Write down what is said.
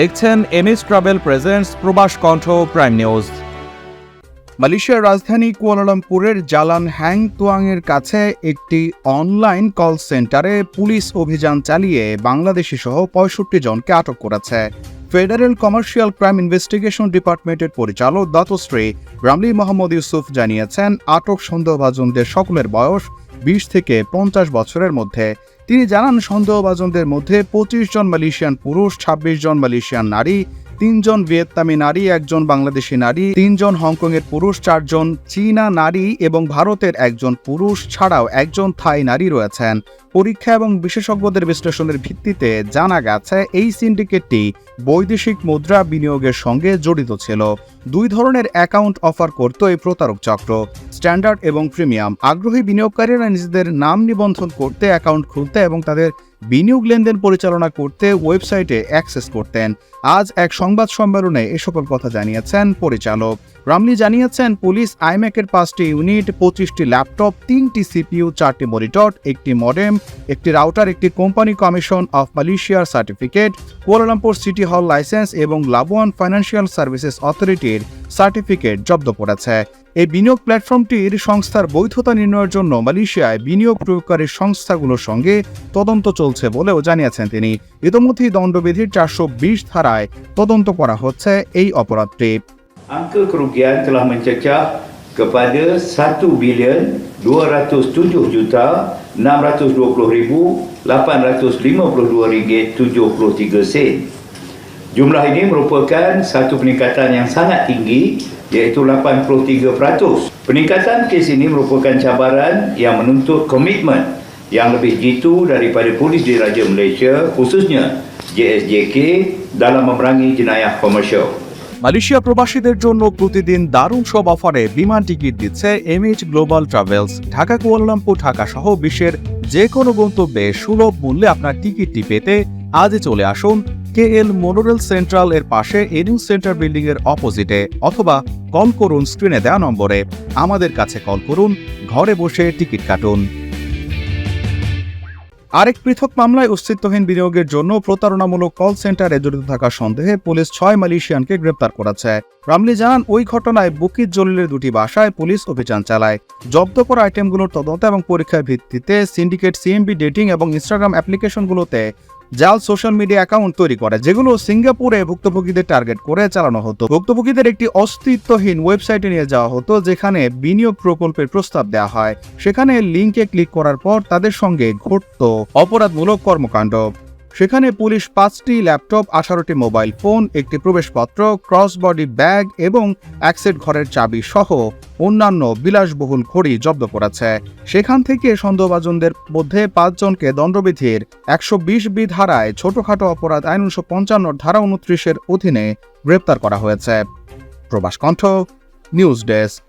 দেখছেন MS travel presents প্রবাস কণ্ঠ প্রাইম নিউজ। মালয়েশিয়ার রাজধানী কুয়ালালামপুরের জালান হ্যাং তুয়াংয়ের কাছে একটি অনলাইন কল সেন্টারে পুলিশ অভিযান চালিয়ে বাংলাদেশি সহ পঁয়ষট্টি জনকে আটক করেছে। ফেডারেল কমার্শিয়াল ক্রাইম ইনভেস্টিগেশন ডিপার্টমেন্টের পরিচালক দাতশ্রী রামলি মোহাম্মদ ইউসুফ জানিয়েছেন, আটক সন্দেহভাজনদের সকলের বয়স বিশ থেকে পঞ্চাশ বছরের মধ্যে। তিনি জানান, সন্দেহভাজনদের মধ্যে পঁচিশ জন মালয়েশিয়ান পুরুষ, ছাব্বিশ জন মালয়েশিয়ান নারী তিনজন ভিয়েতনামি নারী, একজন বাংলাদেশি নারী তিনজন হংকংয়ের পুরুষ চারজন চীনা নারী এবং ভারতের একজন পুরুষ ছাড়াও একজন থাই নারী রয়েছেন। পরীক্ষা এবং বিশেষজ্ঞদের বিশ্লেষণের ভিত্তিতে জানা গেছে, এই সিন্ডিকেটটি বৈদেশিক মুদ্রা বিনিয়োগের সঙ্গে জড়িত ছিল। দুই ধরনের অ্যাকাউন্ট অফার করত এই প্রতারক চক্র। স্ট্যান্ডার্ড এবং প্রিমিয়াম। আগ্রহী বিনিয়োগকারীরা নিজেদের নাম নিবন্ধন করতে অ্যাকাউন্ট খুলতে এবং তাদের বিনিয়োগ লেনদেন পরিচালনা করতে ওয়েবসাইটে অ্যাক্সেস করতেন। আজ এক সংবাদ সম্মেলনে এ সকল কথা জানিয়েছেন পরিচালক। রামলি জানিয়েছেন, পুলিশ আইম্যাকের পাঁচটি ইউনিট, পঁচিশটি ল্যাপটপ, তিনটি সিপিইউ, চারটি মনিটর, একটি মডেম, একটি রাউটার, একটি কোম্পানি কমিশন অফ মালয়েশিয়ার certificate, Kuala Lumpur city hall licence এবং লাবুয়ান ফাইন্যান্সিয়াল সার্ভিসেস অথরিটির সার্টিফিকেট জব্দ করেছে। এই বিনিয়োগ প্ল্যাটফর্মটির সংস্থার বৈধতা নির্ণয়ের জন্য মালয়েশিয়ায় বিনিয়োগ প্রয়োগকারী সংস্থাগুলোর সঙ্গে তদন্ত চলছে বলেও জানিয়েছেন তিনি। ইতোমধ্যেই দণ্ডবিধির চারশো বিশ ধারায় তদন্ত করা হচ্ছে এই অপরাধটি। Kepada 1 bilion 207 juta 620 ribu 852 ringgit 73 sen. Jumlah ini merupakan satu peningkatan yang sangat tinggi iaitu 83%. Peningkatan kes ini merupakan cabaran yang menuntut komitmen yang lebih jitu daripada Polis Diraja Malaysia khususnya JSJK dalam memerangi jenayah komersial. Malaysia প্রবাসীদের জন্য প্রতিদিন দারুণ সব অফারে বিমান ticket দিচ্ছে MH global travels Dhaka Kuala Lumpur Dhaka সহ বিশ্বের যে কোনো গন্তব্যে সুলভ মূল্যে আপনার টিকিটটি পেতে আজই চলে আসুন কে এল মোনোরেল সেন্ট্রাল এর পাশে এনিউ সেন্টার বিল্ডিং এর অপোজিটে অথবা কল করুন স্ক্রিনে দেওয়া নম্বরে। আমাদের কাছে কল করুন, ঘরে বসে টিকিট কাটুন। আরেক পৃথক মামলায় অস্তিত্বহীন বিনিয়োগের জন্য প্রতারণামূলক কল সেন্টারে জড়িত থাকার সন্দেহে পুলিশ ছয় মালয়েশিয়ানকে গ্রেপ্তার করেছে। রামলি জানান, ওই ঘটনায় বুকিত জলিলের দুটি বাসায় পুলিশ অভিযান চালায়। জব্দ করা আইটেমগুলোর তদন্ত এবং পরীক্ষার ভিত্তিতে সিন্ডিকেট, সিএমবি, ডেটিং এবং ইনস্টাগ্রাম অ্যাপ্লিকেশনগুলোতে জাল সোশ্যাল মিডিয়া অ্যাকাউন্ট তৈরি করে, যেগুলো সিঙ্গাপুরে ভুক্তভোগীদের টার্গেট করে চালানো হতো। ভুক্তভোগীদের একটি অস্তিত্বহীন ওয়েবসাইটে নিয়ে যাওয়া হতো, যেখানে বিনিয়োগ প্রকল্পের প্রস্তাব দেওয়া হয়। সেখানে লিঙ্কে ক্লিক করার পর তাদের সঙ্গে ঘটত অপরাধমূলক কর্মকাণ্ড। সেখানে পুলিশ পাঁচটি ল্যাপটপ, আঠারোটি মোবাইল ফোন, একটি প্রবেশপত্র ক্রস বডি ব্যাগ এবং অ্যাক্সেট ঘরের চাবি সহ অন্যান্য বিলাসবহুল ঘড়ি জব্দ করেছে। সেখান থেকে সন্দেহভাজনদের মধ্যে পাঁচজনকে দণ্ডবিধির একশো বিশ বি ধারায় ছোটখাটো অপরাধ আইন উনিশশো পঞ্চান্ন ধারা উনত্রিশের অধীনে গ্রেপ্তার করা হয়েছে। প্রবাস কণ্ঠ, নিউজ ডেস্ক।